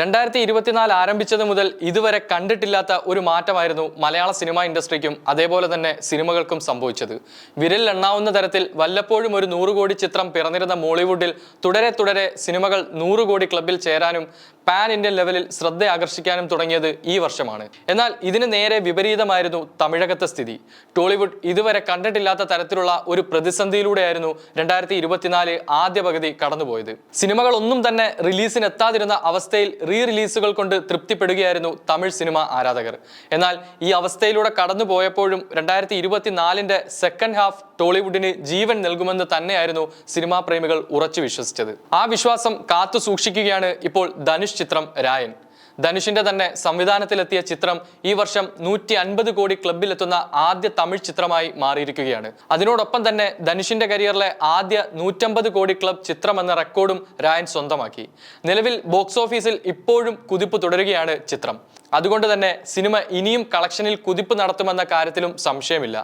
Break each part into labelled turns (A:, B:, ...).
A: രണ്ടായിരത്തി ഇരുപത്തിനാല് ആരംഭിച്ചത് മുതൽ ഇതുവരെ കണ്ടിട്ടില്ലാത്ത ഒരു മാറ്റമായിരുന്നു മലയാള സിനിമ ഇൻഡസ്ട്രിക്കും അതേപോലെ തന്നെ സിനിമകൾക്കും സംഭവിച്ചത്. വിരലിൽ എണ്ണാവുന്ന തരത്തിൽ വല്ലപ്പോഴും ഒരു നൂറ് കോടി ചിത്രം പിറന്നിരുന്ന മോളിവുഡിൽ തുടരെ തുടരെ സിനിമകൾ നൂറ് കോടി ക്ലബിൽ ചേരാനും പാൻ ഇന്ത്യൻ ലെവലിൽ ശ്രദ്ധ ആകർഷിക്കാനും തുടങ്ങിയത് ഈ വർഷമാണ്. എന്നാൽ ഇതിന് നേരെ വിപരീതമായിരുന്നു തമിഴകത്തെ സ്ഥിതി. ടോളിവുഡ് ഇതുവരെ കണ്ടിട്ടില്ലാത്ത തരത്തിലുള്ള ഒരു പ്രതിസന്ധിയിലൂടെയായിരുന്നു രണ്ടായിരത്തി ഇരുപത്തിനാല് ആദ്യ പകുതി കടന്നുപോയത്. സിനിമകളൊന്നും തന്നെ റിലീസിനെത്താതിരുന്ന അവസ്ഥയിൽ റീ റിലീസുകൾ കൊണ്ട് തൃപ്തിപ്പെടുകയായിരുന്നു തമിഴ് സിനിമ ആരാധകർ. എന്നാൽ ഈ അവസ്ഥയിലൂടെ കടന്നു പോയപ്പോഴും രണ്ടായിരത്തി ഇരുപത്തിനാലിന്റെ സെക്കൻഡ് ഹാഫ് ടോളിവുഡിന് ജീവൻ നൽകുമെന്ന് തന്നെയായിരുന്നു സിനിമാ പ്രേമികൾ ഉറച്ചു വിശ്വസിച്ചത്. ആ വിശ്വാസം കാത്തു സൂക്ഷിക്കുകയാണ് ഇപ്പോൾ ധനുഷ് ചിത്രം രായൻ. ധനുഷിന്റെ തന്നെ സംവിധാനത്തിലെത്തിയ ചിത്രം ഈ വർഷം നൂറ്റി അൻപത് കോടി ക്ലബിലെത്തുന്ന ആദ്യ തമിഴ് ചിത്രമായി മാറിയിരിക്കുകയാണ്. അതിനോടൊപ്പം തന്നെ ധനുഷിന്റെ കരിയറിലെ ആദ്യ നൂറ്റമ്പത് കോടി ക്ലബ് ചിത്രം എന്ന റെക്കോർഡും രായൻ സ്വന്തമാക്കി. നിലവിൽ ബോക്സ് ഓഫീസിൽ ഇപ്പോഴും കുതിപ്പ് തുടരുകയാണ് ചിത്രം. അതുകൊണ്ട് തന്നെ സിനിമ ഇനിയും കളക്ഷനിൽ കുതിപ്പ് നടത്തുമെന്ന കാര്യത്തിലും സംശയമില്ല.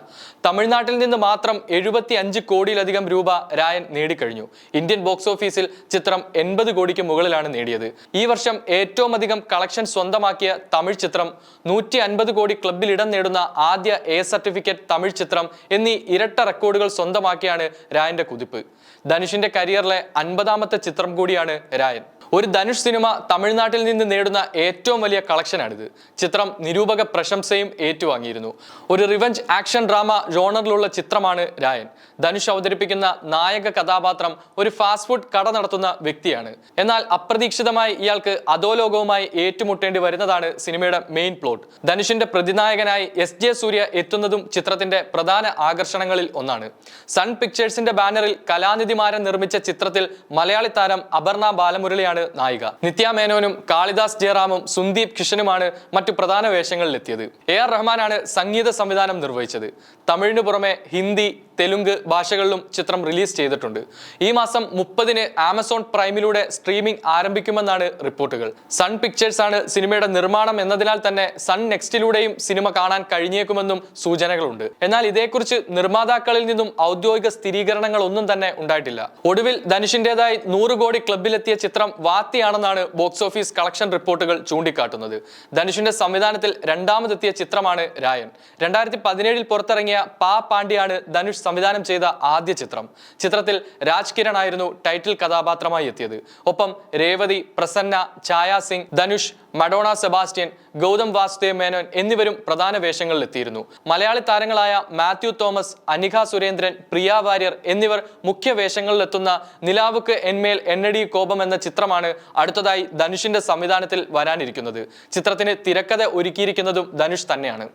A: തമിഴ്നാട്ടിൽ നിന്ന് മാത്രം എഴുപത്തി അഞ്ച് കോടിയിലധികം രൂപ രായൻ നേടിക്കഴിഞ്ഞു. ഇന്ത്യൻ ബോക്സ് ഓഫീസിൽ ചിത്രം എൺപത് കോടിക്ക് മുകളിലാണ് നേടിയത്. ഈ വർഷം ഏറ്റവും അധികം കളക്ഷൻ സ്വന്തമാക്കിയ തമിഴ് ചിത്രം നൂറ്റി അൻപത് കോടി ക്ലബിൽ ഇടം നേടുന്ന ആദ്യ എ സർട്ടിഫിക്കറ്റ് തമിഴ് ചിത്രം എന്നീ ഇരട്ട റെക്കോർഡുകൾ സ്വന്തമാക്കിയാണ് രായന്റെ കുതിപ്പ്. ധനുഷിന്റെ കരിയറിലെ അൻപതാമത്തെ ചിത്രം കൂടിയാണ് രായൻ. ഒരു ധനുഷ് സിനിമ തമിഴ്നാട്ടിൽ നിന്ന് നേടുന്ന ഏറ്റവും വലിയ കളക്ഷനാണിത്. ചിത്രം നിരൂപക പ്രശംസയും ഏറ്റുവാങ്ങിയിരുന്നു. ഒരു റിവഞ്ച് ആക്ഷൻ ഡ്രാമ ജോണറിലുള്ള ചിത്രമാണ് രായൻ. ധനുഷ് അവതരിപ്പിക്കുന്ന നായക കഥാപാത്രം ഒരു ഫാസ്റ്റ് ഫുഡ് കട നടത്തുന്ന വ്യക്തിയാണ്. എന്നാൽ അപ്രതീക്ഷിതമായി ഇയാൾക്ക് അധോലോകവുമായി ഏറ്റുമുട്ടേണ്ടി വരുന്നതാണ് സിനിമയുടെ മെയിൻ പ്ലോട്ട്. ധനുഷിന്റെ പ്രതിനായകനായി എസ് ജെ സൂര്യ എത്തുന്നതും ചിത്രത്തിന്റെ പ്രധാന ആകർഷണങ്ങളിൽ ഒന്നാണ്. സൺ പിക്ചേഴ്സിന്റെ ബാനറിൽ കലാനിധിമാരൻ നിർമ്മിച്ച ചിത്രത്തിൽ മലയാളി താരം അപർണ ബാലമുരളിയാണ് നായിക. നിത്യ മേനോനും കാളിദാസ് ജയറാമും സുന്ദീപ് കിഷനുമാണ് മറ്റു പ്രധാന വേഷങ്ങളിലെത്തിയത്. എ ആർ റഹ്മാനാണ് സംഗീത സംവിധാനം നിർവഹിച്ചത്. തമിഴിനു പുറമെ ഹിന്ദി തെലുങ്ക് ഭാഷകളിലും ചിത്രം റിലീസ് ചെയ്തിട്ടുണ്ട്. ഈ മാസം മുപ്പതിന് ആമസോൺ പ്രൈമിലൂടെ സ്ട്രീമിംഗ് ആരംഭിക്കുമെന്നാണ് റിപ്പോർട്ടുകൾ. സൺ പിക്ചേഴ്സ് ആണ് സിനിമയുടെ നിർമ്മാണം എന്നതിനാൽ തന്നെ സൺ നെക്സ്റ്റിലൂടെയും സിനിമ കാണാൻ കഴിഞ്ഞേക്കുമെന്നും സൂചനകളുണ്ട്. എന്നാൽ ഇതേക്കുറിച്ച് നിർമ്മാതാക്കളിൽ നിന്നും ഔദ്യോഗിക സ്ഥിരീകരണങ്ങൾ ഒന്നും തന്നെ ഉണ്ടായിട്ടില്ല. ഒടുവിൽ ധനുഷിന്റേതായി നൂറ് കോടി ക്ലബിലെത്തിയ ചിത്രം വാത്തിയാണെന്നാണ് ബോക്സ് ഓഫീസ് കളക്ഷൻ റിപ്പോർട്ടുകൾ ചൂണ്ടിക്കാട്ടുന്നത്. ധനുഷിന്റെ സംവിധാനത്തിൽ രണ്ടാമതെത്തിയ ചിത്രമാണ് രായൻ. രണ്ടായിരത്തി പതിനേഴിൽ പുറത്തിറങ്ങിയ പാ പാണ്ഡ്യയാണ് ധനുഷ് സംവിധാനം ചെയ്ത ആദ്യ ചിത്രം. ചിത്രത്തിൽ രാജ് കിരൺ ആയിരുന്നു ടൈറ്റിൽ കഥാപാത്രമായി എത്തിയത്. ഒപ്പം രേവതി പ്രസന്ന ഛായ സിംഗ് ധനുഷ് മഡോണ സെബാസ്റ്റ്യൻ ഗൗതം വാസുദേവ് മേനോൻ എന്നിവരും പ്രധാന വേഷങ്ങളിൽ എത്തിയിരുന്നു. മലയാളി താരങ്ങളായ മാത്യു തോമസ് അനിക സുരേന്ദ്രൻ പ്രിയ വാര്യർ എന്നിവർ മുഖ്യ വേഷങ്ങളിലെത്തുന്ന നിലാവുക്ക് എന്മേൽ എണ്ണടി കോപം എന്ന ചിത്രമാണ് അടുത്തതായി ധനുഷിന്റെ സംവിധാനത്തിൽ വരാനിരിക്കുന്നത്. ചിത്രത്തിന് തിരക്കഥ ഒരുക്കിയിരിക്കുന്നതും ധനുഷ് തന്നെയാണ്.